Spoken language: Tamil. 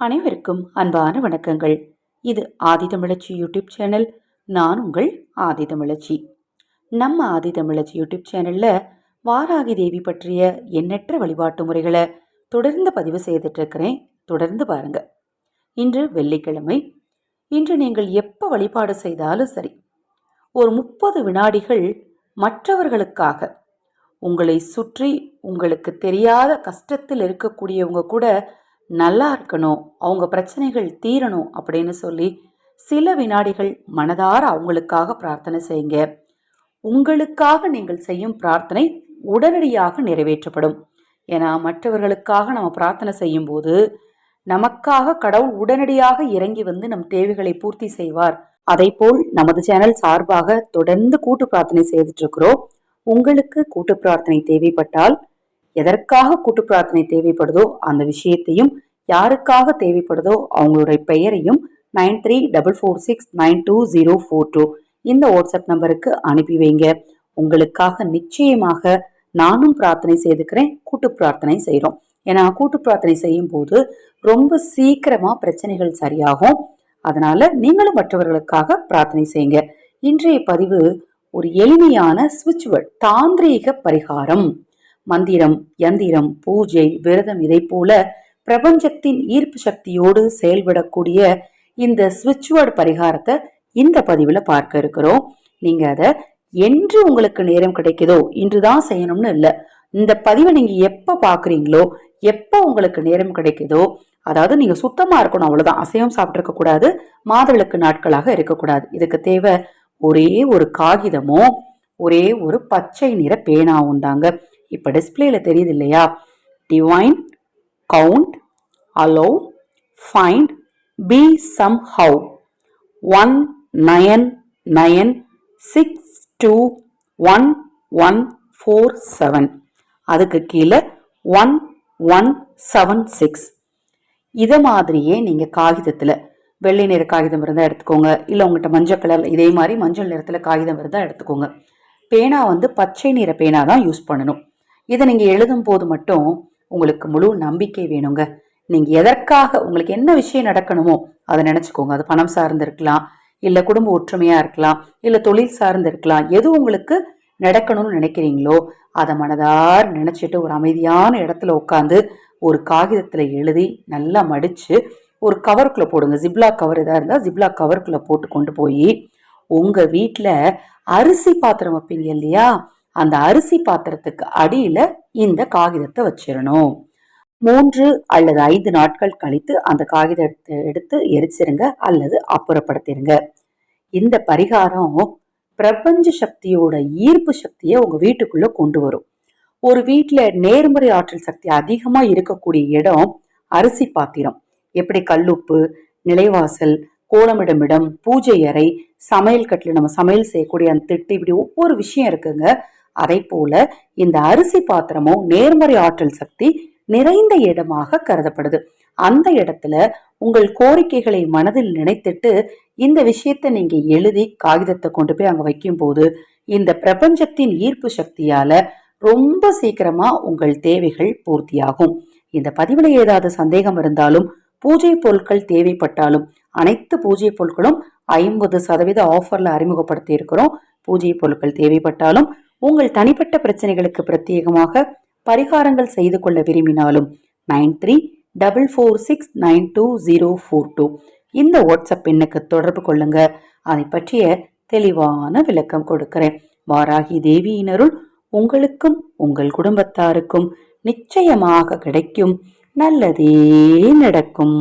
அனைவருக்கும் அன்பான வணக்கங்கள். இது ஆதிதமிழச்சி யூடியூப் சேனல். நான் உங்கள் ஆதிதமிழச்சி நம்ம ஆதிதமிழச்சி யூடியூப் சேனலில் வாராகி தேவி பற்றிய எண்ணற்ற வழிபாட்டு முறைகளை தொடர்ந்து பதிவு செய்துட்டு இருக்கிறேன் தொடர்ந்து பாருங்க. இன்று வெள்ளிக்கிழமை. இன்று நீங்கள் எப்போ வழிபாடு செய்தாலும் சரி ஒரு முப்பது வினாடிகள் மற்றவர்களுக்காக உங்களை சுற்றி உங்களுக்கு தெரியாத கஷ்டத்தில் இருக்கக்கூடியவங்க கூட நல்லா இருக்கணும் அவங்க பிரச்சனைகள் தீரணும் அப்படின்னு சொல்லி சில வினாடிகள் மனதார அவங்களுக்காக பிரார்த்தனை செய்யுங்க. உங்களுக்காக நீங்கள் செய்யும் பிரார்த்தனை உடனடியாக நிறைவேற்றப்படும். ஏன்னா மற்றவர்களுக்காக நம்ம பிரார்த்தனை செய்யும்போது நமக்காக கடவுள் உடனடியாக இறங்கி வந்து நம் தேவைகளை பூர்த்தி செய்வார். போல் நமது சேனல் சார்பாக தொடர்ந்து கூட்டு பிரார்த்தனை செய்துட்டு இருக்கிறோம் உங்களுக்கு கூட்டு பிரார்த்தனை தேவைப்பட்டால் எதற்காக கூட்டு பிரார்த்தனை தேவைப்படுதோ அந்த விஷயத்தையும் யாருக்காக தேவைப்படுதோ அவங்களுடைய பெயரையும் nine three double four six nine two zero four two இந்த வாட்ஸ்அப் நம்பருக்கு அனுப்பி வைங்க. உங்களுக்காக நிச்சயமாக நானும் பிரார்த்தனை செய்துக்கிறேன் கூட்டு பிரார்த்தனை செய்கிறோம் ஏன்னா கூட்டு பிரார்த்தனை செய்யும் போது ரொம்ப சீக்கிரமாக பிரச்சனைகள் சரியாகும். அதனால நீங்களும் மற்றவர்களுக்காக பிரார்த்தனை செய்யுங்க. இன்றைய பதிவு ஒரு எளிமையான சுவிட்ச் தாந்திரீக பரிகாரம். மந்திரம் யந்திரம் பூஜை விரதம் இதை போல பிரபஞ்சத்தின் ஈர்ப்பு சக்தியோடு செயல்படக்கூடிய இந்த சுவிட்ச்வேர்டு பரிகாரத்தை இந்த பதிவில் பார்க்க இருக்கிறோம். நீங்க அதை என்று உங்களுக்கு நேரம் கிடைக்குதோ இன்றுதான் செய்யணும்னு இல்லை. இந்த பதிவை நீங்க எப்போ பார்க்குறீங்களோ எப்போ உங்களுக்கு நேரம் கிடைக்குதோ அதாவது நீங்க சுத்தமா இருக்கணும் அவ்வளவுதான் அசைவம் சாப்பிட்ருக்க கூடாது மாதவிளக்கு நாட்களாக இருக்கக்கூடாது இதுக்கு தேவை ஒரே ஒரு காகிதமோ ஒரே ஒரு பச்சை நிற பேனாவும் தாங்க இப்ப டிஸ்பிளேல தெரியுது இல்லையா? Divine count allow find B some how one nine nine six two one one four seven அதுக்கு கீழே ஒன் ஒன் செவன் சிக்ஸ் இதை மாதிரியே நீங்கள் காகிதத்தில் வெள்ளை நிற காகிதம் இருந்தால் எடுத்துக்கோங்க. இல்லை உங்கள்கிட்ட மஞ்சள் கலர் இதே மாதிரி மஞ்சள் நிறத்தில் காகிதம் இருந்தால் எடுத்துக்கோங்க. பேனா வந்து பச்சை நிற பேனா தான் யூஸ் பண்ணணும். இதை நீங்கள் எழுதும் போது மட்டும் உங்களுக்கு முழு நம்பிக்கை வேணுங்க. நீங்கள் எதற்காக உங்களுக்கு என்ன விஷயம் நடக்கணுமோ அதை நினச்சிக்கோங்க. அது பணம் சார்ந்து இருக்கலாம் இல்லை குடும்ப ஒற்றுமையாக இருக்கலாம் இல்லை தொழில் சார்ந்து இருக்கலாம் எது உங்களுக்கு நடக்கணும்னு நினைக்கிறீங்களோ அதை மனதார் நினச்சிட்டு ஒரு அமைதியான இடத்துல உட்காந்து ஒரு காகிதத்தில் எழுதி நல்லா மடித்து ஒரு கவருக்குள்ளே போடுங்க. ஜிப்லா கவர் எதாக இருந்தால் ஜிப்லா கவருக்குள்ளே போட்டு கொண்டு போய் உங்கள் வீட்டில் அரிசி பாத்திரம் வைப்பீங்க இல்லையா? அந்த அரிசி பாத்திரத்துக்கு அடியில் இந்த காகிதத்தை வச்சிடணும். மூன்று அல்லது ஐந்து நாட்கள் கழித்து அந்த காகிதத்தை எடுத்து எரிச்சிருங்க அல்லது அப்புறப்படுத்திருங்க. இந்த பரிகாரம் பிரபஞ்ச சக்தியோட ஈர்ப்பு சக்தியை உங்க வீட்டுக்குள்ள கொண்டு வரும். ஒரு வீட்டுல நேர்மறை ஆற்றல் சக்தி அதிகமா இருக்கக்கூடிய இடம் அரிசி பாத்திரம். எப்படி கல்லுப்பு நிலைவாசல் கோலமிடமிடம் பூஜை அறை சமையல் கட்டில் நம்ம சமையல் செய்யக்கூடிய அந்த திட்டு இப்படி ஒவ்வொரு விஷயம் இருக்குங்க. அதை போல இந்த அரிசி பாத்திரமும் நேர்மறை ஆற்றல் சக்தி நிறைந்த இடமாக கருதப்படுது. அந்த இடத்துல உங்கள் கோரிக்கைகளை மனதில் நினைத்துட்டு இந்த விஷயத்த நீங்க எழுதி காகிதத்தை கொண்டு போய் அங்க வைக்கும் போது இந்த பிரபஞ்சத்தின் ஈர்ப்பு சக்தியால ரொம்ப சீக்கிரமா உங்கள் தேவைகள் பூர்த்தியாகும். இந்த பதிவுல ஏதாவது சந்தேகம் இருந்தாலும் பூஜை பொருட்கள் தேவைப்பட்டாலும் அனைத்து பூஜை பொருட்களும் ஐம்பது சதவீத ஆஃபர்ல அறிமுகப்படுத்தி இருக்கிறோம் பூஜை பொருட்கள் தேவைப்பட்டாலும் உங்கள் தனிப்பட்ட பிரச்சனைகளுக்கு பிரத்யேகமாக பரிகாரங்கள் செய்து கொள்ள விரும்பினாலும் nine three double four six nine two zero four two. இந்த வாட்ஸ்அப் எண்ணுக்கு தொடர்பு கொள்ளுங்க. அதை பற்றிய தெளிவான விளக்கம் கொடுக்கிறேன். வாராகி தேவியினருள் உங்களுக்கும் உங்கள் குடும்பத்தாருக்கும் நிச்சயமாக கிடைக்கும். நல்லதே நடக்கும்.